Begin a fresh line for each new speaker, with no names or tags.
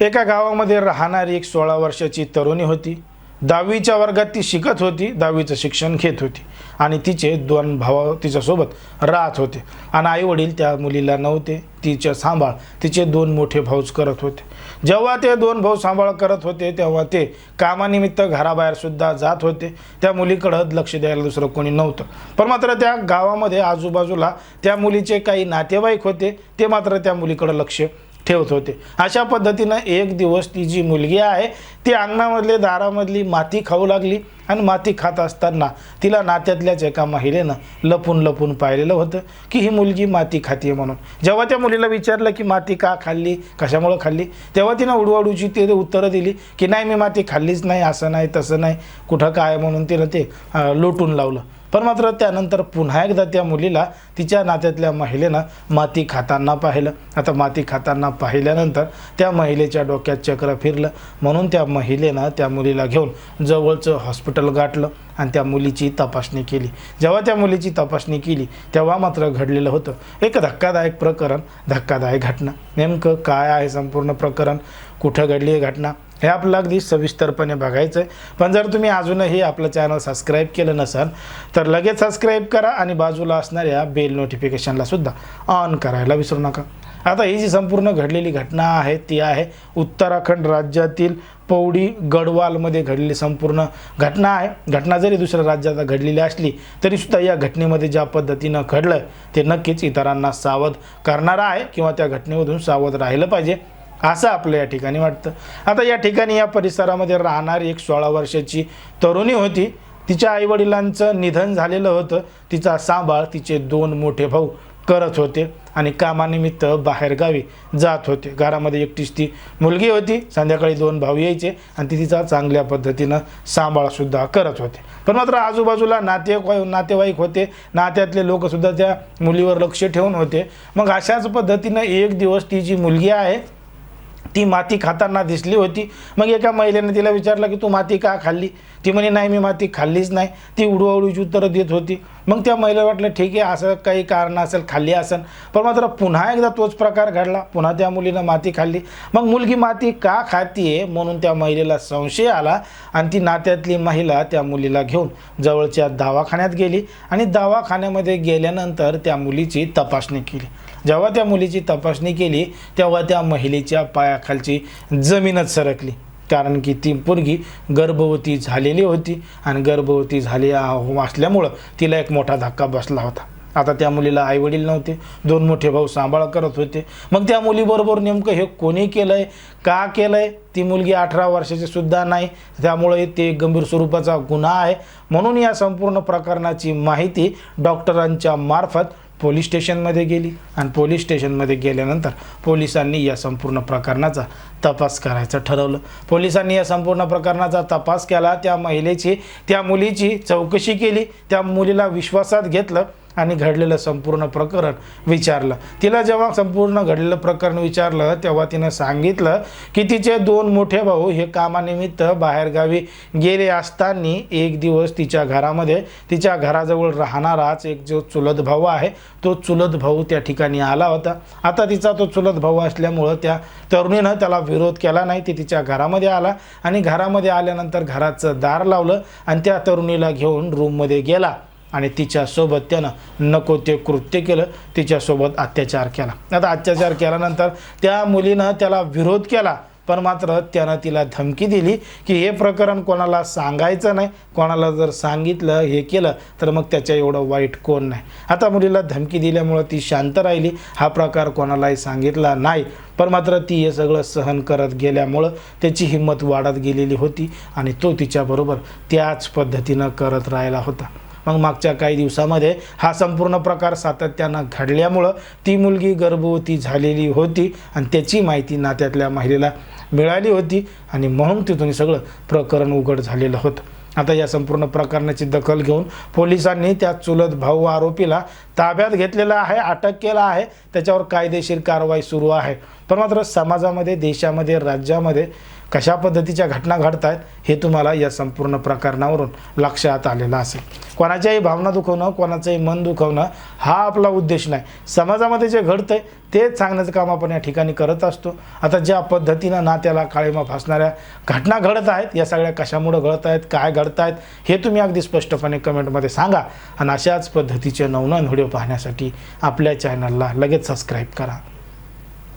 एका गावामध्ये राहणारी एक सोळा वर्षाची तरुणी होती. दहावीच्या वर्गात ती शिकत होती दहावीचं शिक्षण घेत होती आणि तिचे दोन भावा तिच्यासोबत राहत होते आणि आई वडील त्या मुलीला नव्हते तिच्या सांभाळ तिचे दोन मोठे भाऊच करत होते. जेव्हा ते दोन भाऊ सांभाळ करत होते तेव्हा ते कामानिमित्त घराबाहेरसुद्धा जात होते. त्या मुलीकडं लक्ष द्यायला दुसरं कोणी नव्हतं. पण मात्र त्या गावामध्ये आजूबाजूला त्या मुलीचे काही नातेवाईक होते ते मात्र त्या मुलीकडं लक्ष ठेवत होते. अशा पद्धतीनं एक दिवस ती जी मुलगी आहे ती अंगणामधले दारामधली माती खाऊ लागली आणि माती खात असताना तिला नात्यातल्याच एका महिलेनं लपून लपून पाहिलेलं होतं की ही मुलगी माती खाते म्हणून. जेव्हा त्या मुलीला विचारलं की माती का खाल्ली कशामुळं खाल्ली तेव्हा तिनं उडवाडूची ते उत्तरं दिली की नाही मी माती खाल्लीच नाही असं नाही तसं नाही कुठं काय म्हणून तिनं ते लोटून लावलं. पण मात्र त्यानंतर पुन्हा एकदा त्या मुलीला तिच्या नात्यातल्या महिलेनं माती खाताना पाहिलं. आता माती खाताना पाहिल्यानंतर त्या महिलेच्या डोक्यात चक्र फिरलं. म्हणून त्या महिलेनं त्या मुलीला घेऊन जवळचं हॉस्पिटल गाठलं आणि त्या मुलीची तपासणी केली. जेव्हा त्या मुलीची तपासणी केली तेव्हा मात्र घडलेलं होतं. एक धक्कादायक प्रकरण धक्कादायक घटना. नेमकं काय आहे संपूर्ण प्रकरण? कुठं घडली आहे घटना? हे आपल्याला अगदी सविस्तरपणे बघायचं आहे पण जर तुम्ही अजूनही आपलं चॅनल सबस्क्राईब केलं नसाल तर लगेच सबस्क्राईब करा आणि बाजूला असणाऱ्या बेल नोटिफिकेशनला सुद्धा ऑन करायला विसरू नका. आता ही जी संपूर्ण घडलेली घटना आहे ती आहे उत्तराखंड राज्यातील पौडी गडवालमध्ये घडलेली संपूर्ण घटना आहे. घटना जरी दुसऱ्या राज्यात घडलेली असली तरीसुद्धा या घटनेमध्ये ज्या पद्धतीनं घडलं ते नक्कीच इतरांना सावध करणारं आहे किंवा त्या घटनेमधून सावध राहिलं पाहिजे. असं आपलं या ठिकाणी वाटतं. आता या ठिकाणी या परिसरामध्ये राहणारी एक सोळा वर्षाची तरुणी होती. तिच्या आईवडिलांचं निधन झालेलं होतं. तिचा सांभाळ तिचे दोन मोठे भाऊ करत होते आणि कामानिमित्त बाहेरगावी जात होते. घरामध्ये एकटीच ती मुलगी होती. संध्याकाळी दोन भाऊ यायचे आणि ती तिचा चांगल्या पद्धतीनं सांभाळसुद्धा करत होते. पण मात्र आजूबाजूला नातेवाईक नातेवाईक होते. नात्यातले लोकसुद्धा त्या मुलीवर लक्ष ठेवून होते. मग अशाच पद्धतीनं एक दिवस ती जी मुलगी आहे ती माती खाताना दिसली होती. मग एका महिलेने तिला विचारलं की तू माती का खाल्ली? ती म्हणे नाही मी माती खाल्लीच नाही. ती उडवाउडीची उत्तरं देत होती. मग त्या महिला वाटलं ठीक आहे असं काही कारण असेल खाल्ली असेल. पण मात्र पुन्हा एकदा तोच प्रकार घडला. पुन्हा त्या मुलीनं माती खाल्ली. मग मुलगी माती का खातीये म्हणून त्या महिलेला संशय आला आणि ती नात्यातली महिला त्या मुलीला घेऊन जवळच्या दवाखान्यात गेली आणि दवाखान्यामध्ये गेल्यानंतर त्या मुलीची तपासणी केली. जेव्हा त्या मुलीची तपासणी केली तेव्हा त्या महिलेच्या पायाखालची जमीनच सरकली. कारण की ती पोरगी गर्भवती झालेली होती आणि गर्भवती झाली असल्यामुळं तिला एक मोठा धक्का बसला होता. आता त्या मुलीला आईवडील नव्हते. दोन मोठे भाऊ सांभाळ करत होते. मग त्या मुलीबरोबर नेमकं हे कोणी केलं आहे का केलं आहे ती मुलगी अठरा वर्षाची सुद्धा नाही. त्यामुळे ते गंभीर स्वरूपाचा गुन्हा आहे. म्हणून या संपूर्ण प्रकरणाची माहिती डॉक्टरांच्या मार्फत पोलीस स्टेशनमध्ये गेली आणि पोलीस स्टेशनमध्ये गेल्यानंतर पोलिसांनी या संपूर्ण प्रकरणाचा तपास करायचं ठरवलं. पोलिसांनी या संपूर्ण प्रकरणाचा तपास केला त्या महिलेची त्या मुलीची चौकशी केली त्या मुलीला विश्वासात घेतलं. आणि घडलेलं संपूर्ण प्रकरण विचारलं. तिला जेव्हा संपूर्ण घडलेलं प्रकरण विचारलं तेव्हा तिनं सांगितलं की तिचे दोन मोठे भाऊ हे कामानिमित्त बाहेरगावी गेले असताना एक दिवस तिच्या घरामध्ये तिच्या घराजवळ राहणाराच एक जो चुलत भाऊ आहे तो चुलत भाऊ त्या ठिकाणी आला होता. आता तिचा तो चुलत भाऊ असल्यामुळं त्या तरुणीनं त्याला विरोध केला नाही. ती तिच्या घरामध्ये आला आणि घरामध्ये आल्यानंतर घराचं दार लावलं आणि त्या तरुणीला घेऊन रूममध्ये गेला. आणि तिच्यासोबत त्यानं नको ते कृत्य केलं तिच्यासोबत अत्याचार केला. आता अत्याचार केल्यानंतर त्या मुलीनं त्याला विरोध केला पण मात्र त्यानं तिला धमकी दिली की हे प्रकरण कोणाला सांगायचं नाही. कोणाला जर सांगितलं हे केलं तर मग त्याच्या एवढं वाईट कोण नाही. आता मुलीला धमकी दिल्यामुळं ती शांत राहिली. हा प्रकार कोणालाही सांगितला नाही पण मात्र ती हे सगळं सहन करत गेल्यामुळं त्याची हिंमत वाढत गेलेली होती आणि तो तिच्याबरोबर त्याच पद्धतीनं करत राहिला होता. मग मागच्या काही दिवसामध्ये हा संपूर्ण प्रकार सातत्यानं घडल्यामुळं ती मुलगी गर्भवती झालेली होती आणि त्याची माहिती नात्यातल्या महिलेला मिळाली होती आणि म्हणून तिथून सगळं प्रकरण उघड झालेलं होतं. आता या संपूर्ण प्रकरणाची दखल घेऊन पोलिसांनी त्या चुलत भाऊ आरोपीला ताब्यात घेतलेला आहे अटक केला आहे. त्याच्यावर कायदेशीर कारवाई सुरू आहे. पण मात्र समाजामध्ये देशामध्ये राज्यामध्ये कशा पद्धतीच्या घटना घडत आहेत हे तुम्हाला या संपूर्ण प्रकरणावरून लक्षात आलेलं असेल. कोणाच्याही भावना दुखवणं कोणाचंही मन दुखवणं हा आपला उद्देश नाही. समाजामध्ये जे घडतंय तेच सांगण्याचं काम आपण या ठिकाणी करत असतो. आता ज्या पद्धतीनं नात्याला काळीमा फासणाऱ्या घटना घडत आहेत या सगळ्या कशामुळं घडत आहेत काय घडत आहेत हे तुम्ही अगदी स्पष्टपणे कमेंटमध्ये सांगा. आणि अशाच पद्धतीचे नवनवीन व्हिडिओ पाहण्यासाठी आपल्या चॅनलला लगेच सबस्क्राईब करा.